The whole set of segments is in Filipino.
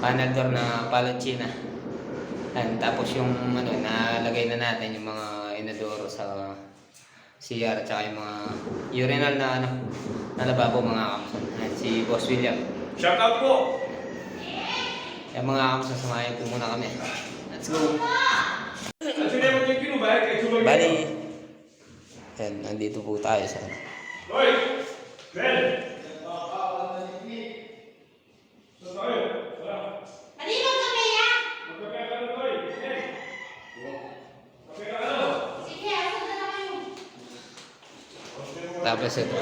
panel door na palatsina. Yan, tapos yung ano, nalagay na natin yung mga inodoro sa CR at saka yung mga urinal na ano, na lababo mga kamson. Yan, si Boss William. Shout out po! Yan mga kamson, samayan po muna kami. Let's go! Yung. Bali, yan, nandito po tayo sa ano. Hoy! Ben! Saan tayo? Wala. Halika kami ya! Magkakaya ka na, Hoy! Ben! Kape ka na. Sige, asan na lang kayo? Tapos ito.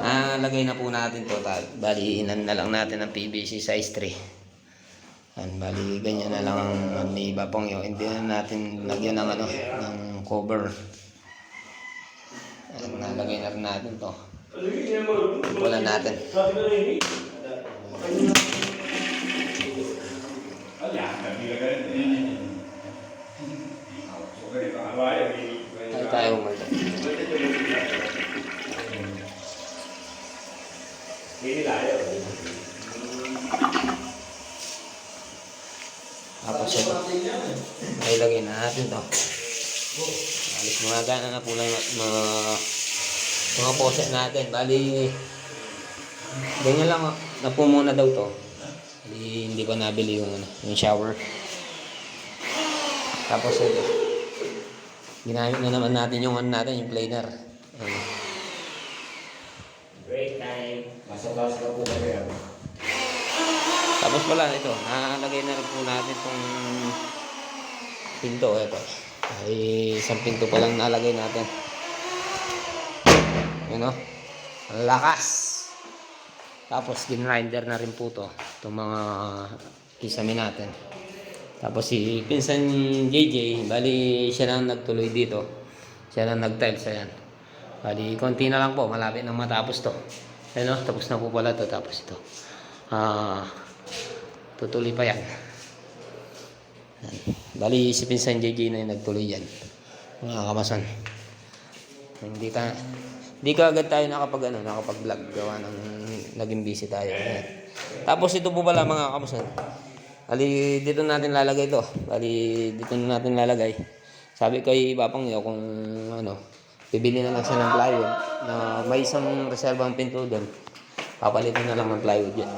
Ah, lagay na po natin to. Bali, inan na lang natin ng PVC size 3. Yan, bali, ganyan na lang ang may iba pang yun. Hindi na natin lagyan ng ano, ng cover. Yan, nalagay na natin to. Wala natin. Sabi na rin eh. Ala, nabila ka rin. Okay, pakawaya. Ay tayo layo. Tapos ito. Ay, lagay na natin to. Alis mga gana na po yung mga mga poset natin. Bali, ganyan lang oh. na po muna daw to. Bali, hindi ko nabili yung, ano, yung shower. Tapos ito. Ginamit na naman natin yung ano natin, yung planer. Ayan. Break time. Masok-masok na po kami. Tapos pala ito, nakalagay na rin po natin itong pinto. Ito. Ay, isang pinto pa lang nalagay natin. Yun o. Ang lakas. Tapos ginrinder na rin po to. Itong mga kisame natin. Tapos si Pinsan JJ, bali siya lang nagtuloy dito. Siya lang nag-tiles, ayan. Bali, konti na lang po, malapit nang matapos to. Ayan o, tapos na po pala to, tapos ito. Ah, tutuloy pa yan. Bali, si Pinsan JJ na yung nagtuloy yan. Mga kamason. Hindi ka, hindi ka agad tayo nakapag, ano, nakapag-vlog. Gawa ng naging busy tayo. Ayan. Tapos ito po pala mga kamason. Bali, dito natin lalagay to. Bali, dito na natin lalagay. Sabi kay Papang Yo kung ano, bibili na lang siya ng plywood na may isang reservang pinto doon. Papalitan na lang ng plywood yan.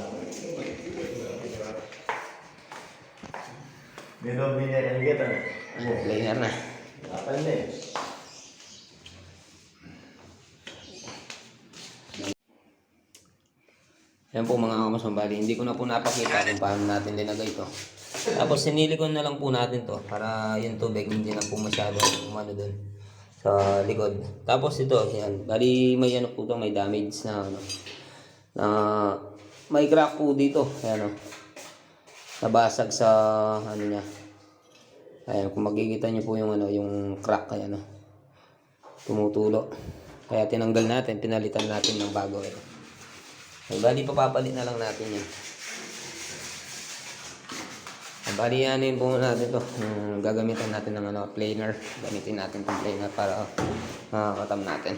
Meron yan alligator. Planer na. Kapal na eh. Yan po mga kamasong bali. Hindi ko na po napakita kung paano natin linagay ito. Tapos sinilikon na lang po natin to para yung tubig hindi na po masyado umano dun sa likod. Tapos ito, yan. Bali may ano po to, may damage na ano. Na may crack po dito. Ayan o. Nabasag sa ano niya. Ayan, kung makikita niyo po yung ano, yung crack kaya ano. Tumutulo. Kaya tinanggal natin, pinalitan natin ng bago ito. Ay, bali papapalit na lang natin yan. Ay, bali yun po natin to. Yung gagamitan natin ng ano, planer. Gamitin natin itong planer para makakatam natin.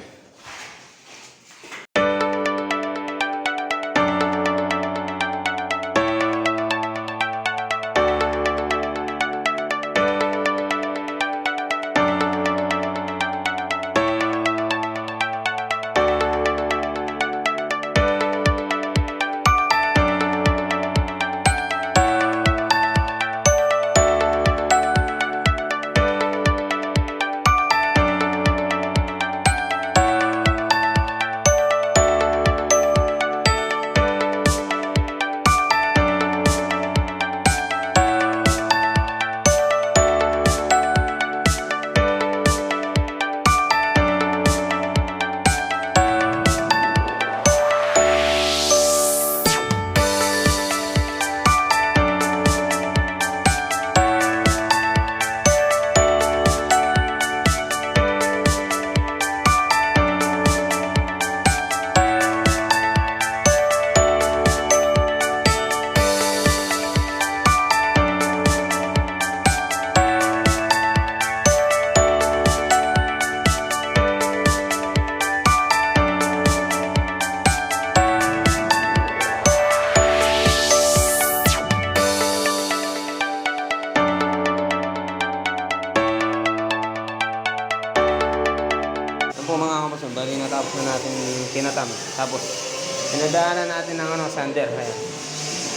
Natin ng ano, sander. Ayan.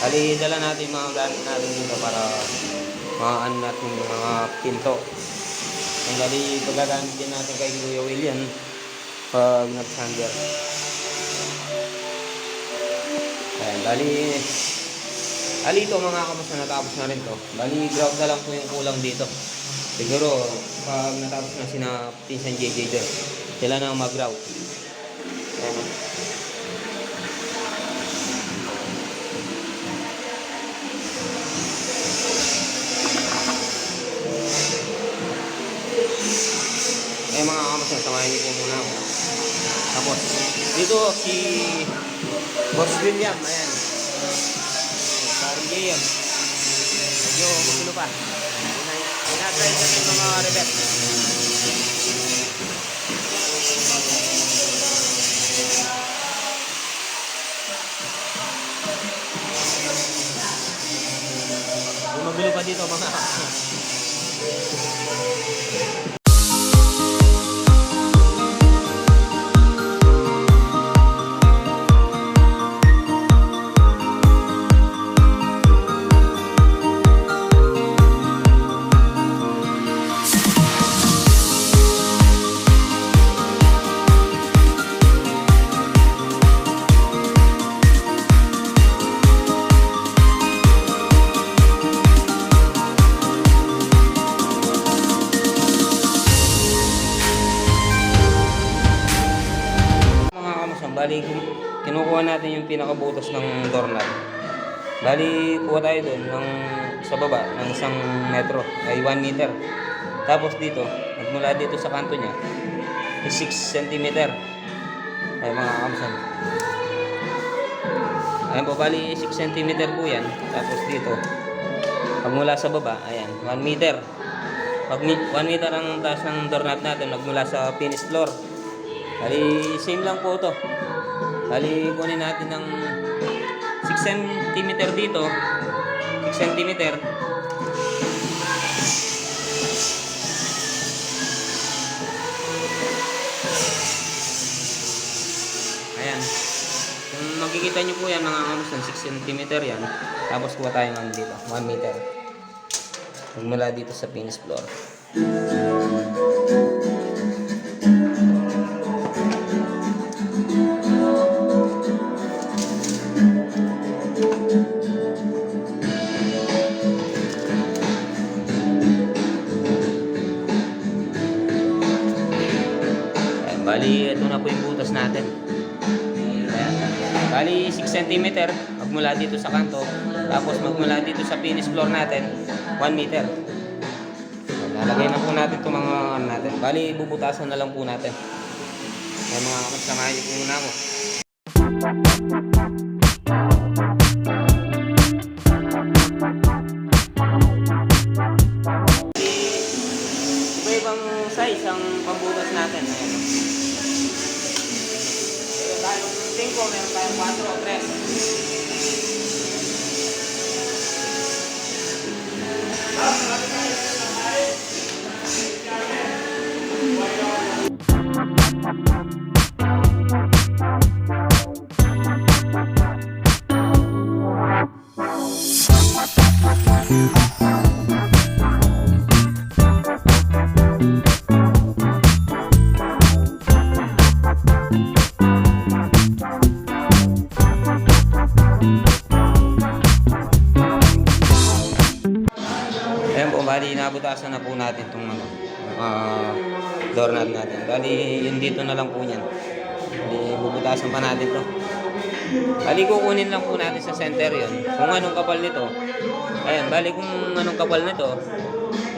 Bali, dala natin mga gamit natin dito para mga ano natin yung mga pinto. Ang bali, paggagamit din natin kay Kuya William pag nag-sander. Ayan, bali, Ali ito mga kamusta natapos na rin to. Bali, ground na lang po yung kulang dito. Siguro, pag natapos na sina pinsan JJ doon, sila na ang mag-ground. Ayan. Niyo po muna ako. Tapos, dito si Boss William, ayan. Parang game. Medyo magulo pa. Pinatry ka ng mga rebet. Pinakabutas ng doorknob. Bali, kuha tayo doon ng, sa baba ng isang metro, ay 1 meter. Tapos dito, nagmula dito sa kanto niya, is 6 cm. Ay mga kamusang. Ayan po, bali 6 cm po yan. Tapos dito, pagmula sa baba, ayan, 1 meter. Pag 1 meter ang taas ng doorknob natin, nagmula sa finish floor. Bali, same lang po to. Bali, kunin natin ng 6 cm dito. 6 cm. Ayan. Kung makikita nyo po yan, mga kamus ng 6 cm yan. Tapos kuha tayo ng dito, 1 meter. Magmula dito sa finish floor. Cm magmula dito sa kanto. Tapos magmula dito sa finish floor natin, 1 meter. Lalagay na po natin itong mga ano natin. Bali, bubutasan na lang po natin. Ayan mga kasamahan niyo po muna ako. Iba-ibang size ang pambutas natin. Ayan. 5, meron tayong 4 o 3. Natin itong ano, uh, doorknob natin. Bali, yun dito na lang po niyan. Bali, bubutasan pa natin to. Bali, kukunin lang po natin sa center yun. Kung anong kapal nito. Ayan, bali kung anong kapal nito,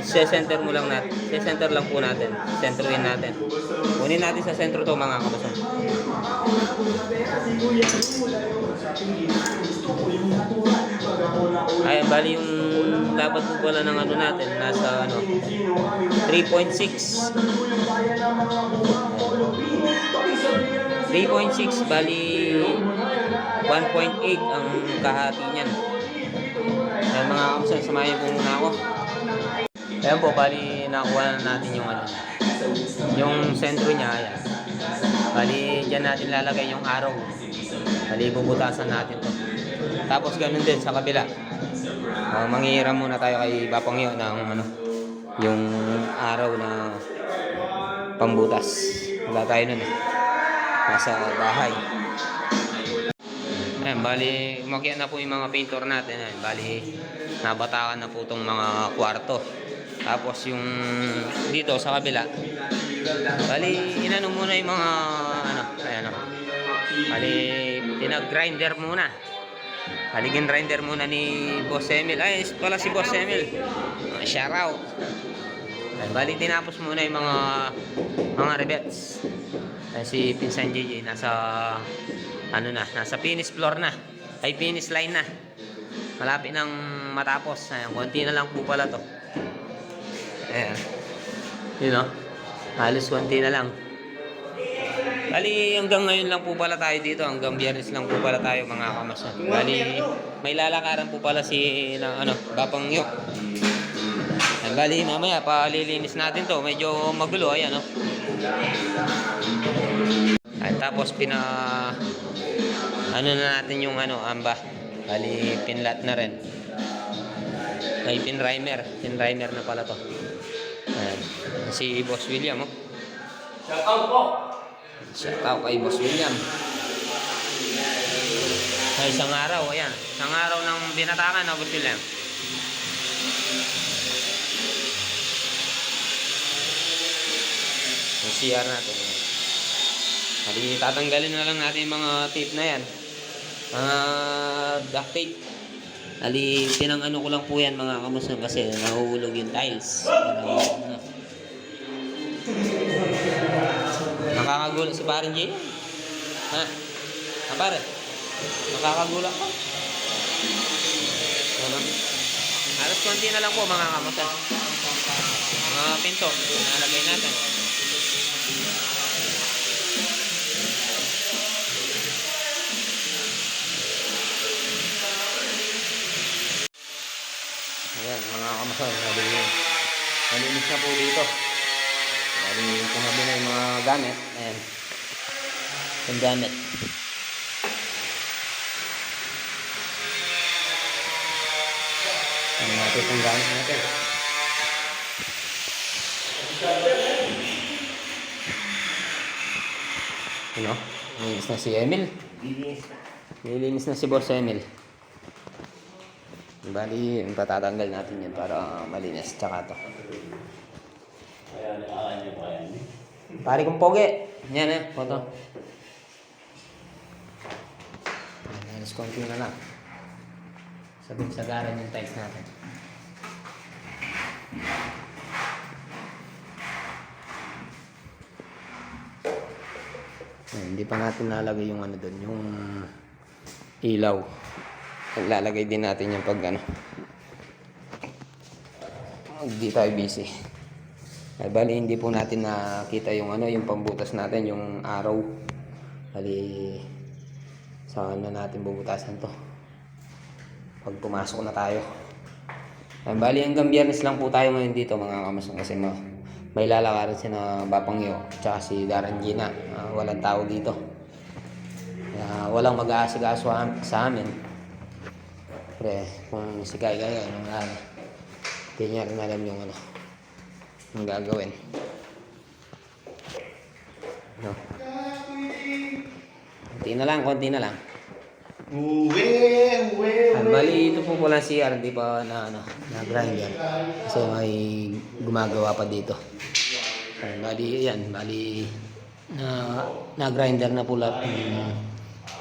center mo lang natin. center lang po natin. Centroin natin. Kunin natin sa sentro to mga kabasan. Ayan, bali yung dapat po pala ng ano natin, nasa ano, 3.6. 3.6, bali 1.8 ang kahati niyan. Ayan mga kamusan, samayin po muna ako. Ayan po, bali nakuha na natin yung ano, yung sentro niya, ayan. Bali, dyan natin lalagay yung araw. Bali, bubutasan natin to. Tapos ganun din sa kabila. Uh, manghihiram muna tayo kay Bapangyo ng ano, yung araw na pambutas. Wala tayo nun eh. Nasa bahay. Ayan, bali, umakyat na po yung mga painter natin. Ayan, bali, nabatakan na po itong mga kwarto. Tapos yung dito sa kabila, bali, inano muna yung mga, ano, ayan o. Bali, pinag-grinder muna. Bali, grinder muna ni Boss Emil. Ay, pala si Boss Emil. Uh, shout out. Ayan, bali, tinapos muna yung mga, mga rivets. Ayan, si Pinsan JJ, nasa, ano na, nasa finish floor na. Ay, finish line na. Malapit nang matapos. Ayan, konti na lang po pala to. Ayan. Yun o. Halos konti na lang. Bali, hanggang ngayon lang po pala tayo dito. Hanggang biyernes lang po pala tayo mga kamasan. Bali, may lalakaran po pala si, na, ano, Bapang Yok. Bali, mamaya, palilinis natin to. Medyo magulo, ayan o. At tapos, pina, ano na natin yung ano, amba. Bali, pinlat na rin. Ay, pinrimer. Pinrimer na pala to. Ayan. Si Boss William, oh. Shout out po! Shout out kay Boss William. Sa isang araw, ayan. Isang araw ng binatakan, no, Boss William? Yung CR natin. Hali, tatanggalin na lang natin yung mga tape na yan. Mga duct tape. Hali, pinang ano ko lang po yan mga kamusan kasi nahuhulog yung tiles. Ano. Nakakagulat si parin Jay. Ha? Ha pare? Nakakagulat ko. Ano? Alas konti na lang po mga kamusan. Mga pinto, nalagay natin. Ayan, mga kamusan. Hali, malinis na po dito. Bali, kumabi na yung mga gamit. Ayan. Yung gamit. Ano natin itong gamit natin. Ano? Nilinis na si Emil. Nilinis na si Boss Emil. Bali, patatanggal natin yan para malinis. Tsaka to. Ayan, ayan niyo po yan. Pare kong pogi. Yan eh, photo. Alas konti na lang. Sabi sa garan yung tiles natin. Ayan, hindi pa natin nalagay yung ano doon, yung ilaw. Lalagay din natin yung pag ano. Hindi tayo busy. Ay, bali, hindi po natin nakita yung ano, yung pambutas natin, yung araw. Bali, saan na natin bubutasan to? Pag pumasok na tayo. Ay, bali, hanggang biyernes lang po tayo ngayon dito, mga kamasong, kasi ma may lalakaran si na Bapangyo, tsaka si Darren Gina. Ah, walang tao dito. Kaya walang mag-aasikaso sa amin. Pre, kung si Kai Kai, ano nga, hindi niya rin alam yung ano, ang gagawin. No. Konti na lang, konti na lang. Uwe, uwe, Ay, bali, ito po pala si CR, hindi pa na, ano, na grinder. Kasi may gumagawa pa dito. Bali, yan, bali, na, na grinder na lahat mm,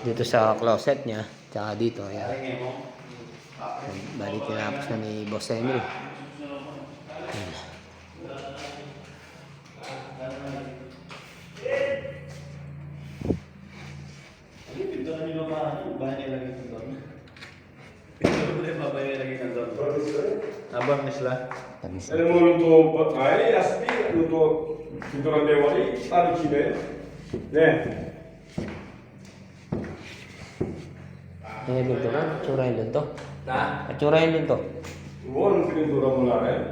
dito sa closet niya. Tsaka dito, ayan. Ay, Bali, tinapos na ni Boss Emil. Ayan. Ito na nila ba? Bahay nilagay ng doon. Ito na ba bahay nilagay ng doon? Abang na sila. Tamis. Alam mo luto ba? Ay, aspi, luto. Pinturan dewali, tarik sini. Ne. Ano yung lunto na? Tsura yung lunto? Nah, At tsura yung lunto? Buon pinturan mo na rin.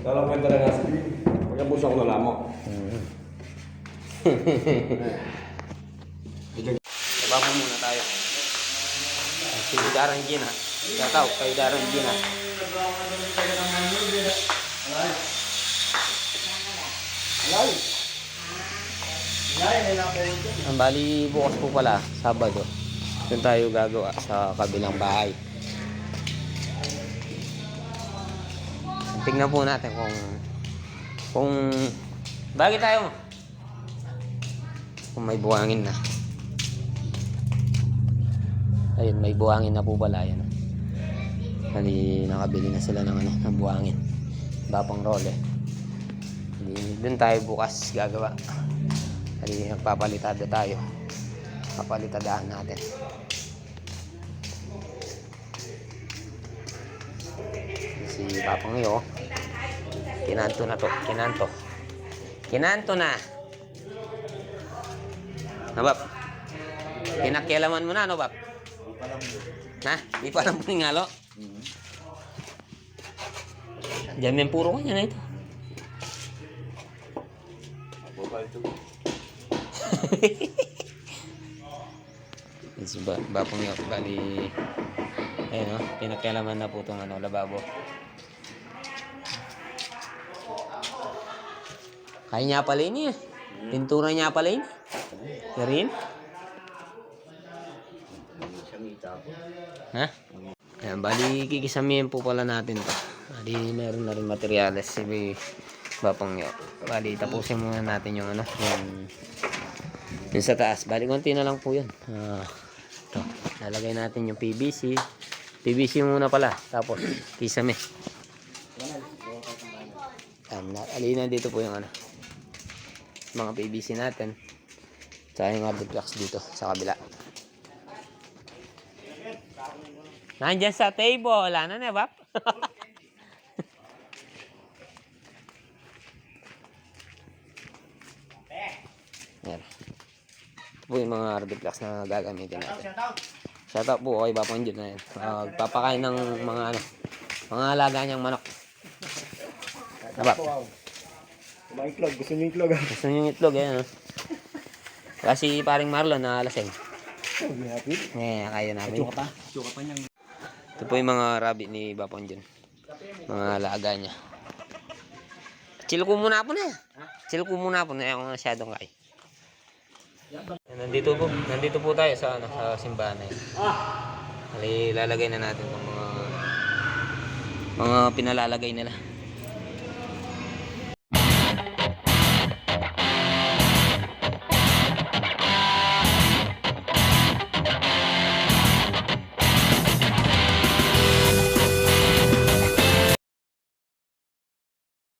Dalam pinturan aspi, pakai busok na lamok. Hmm. Baba muna tayo. Si Darren Gina. Shout out kay Darren Gina. Ang bali bukas po pala, Sabado. Doon tayo gagawa sa kabilang bahay. Tingnan po natin kung kung bagay tayo kung may buhangin na. Ayun, may buhangin na po pala yan. Bali, nakabili na sila ng ano, ng buhangin. Bapang role. Bali, doon tayo bukas gagawa. Bali, nagpapalitada tayo. Papalitadahan natin. Si Papang Yo. Kinanto na to. Kinanto. Kinanto na. Na, Bap? Pinakialaman mo na, no, Bap? Ha? Di pa lang puningalo? Mhm. Diyan may puro kanya na ito. Ito. It's ba, bapong yun. Bali, ayun o, pinakialaman na po itong ano, lababo. Kaya niya pala yun eh. Pintura niya pala yun. Karin? Hindi siya ngita po. Ha? Ayan, bali kikisamihin po pala natin to. Bali meron na rin materyales si Bapang Yo. Bali tapusin muna natin yung ano, yung, yung sa taas. Bali konti na lang po yun. Ah, ito, lalagay natin yung PVC. PVC muna pala. Tapos kisame. Na- alina dito po yung ano. Mga PVC natin. Tsaka yung Ardiplex dito sa kabila. Nandyan sa table. Wala na na, Bap? Yan. Ito po yung mga Ardiplex na gagamitin natin. Shout out po kay Bapang Jun na yan. Uh, papakain ng mga ano, mga alaga niyang manok. Diba? Wow. Mga iklog. Gusto niyo iklog ah? Gusto niyo yung itlog, eh, ano? Kasi paring Marlon na lasing. Hindi happy. Eh, kaya namin. Chuka pa. Chuka pa niyang. Ito po yung mga rabbit ni Bapang Jun. Mga alaga niya. Chill ko muna po na. Chill ko muna po na. Ayaw masyadong kay. Nandito po, nandito po tayo sa ano, sa simbahan na yun. Hali, lalagay na natin ng mga mga pinalalagay nila.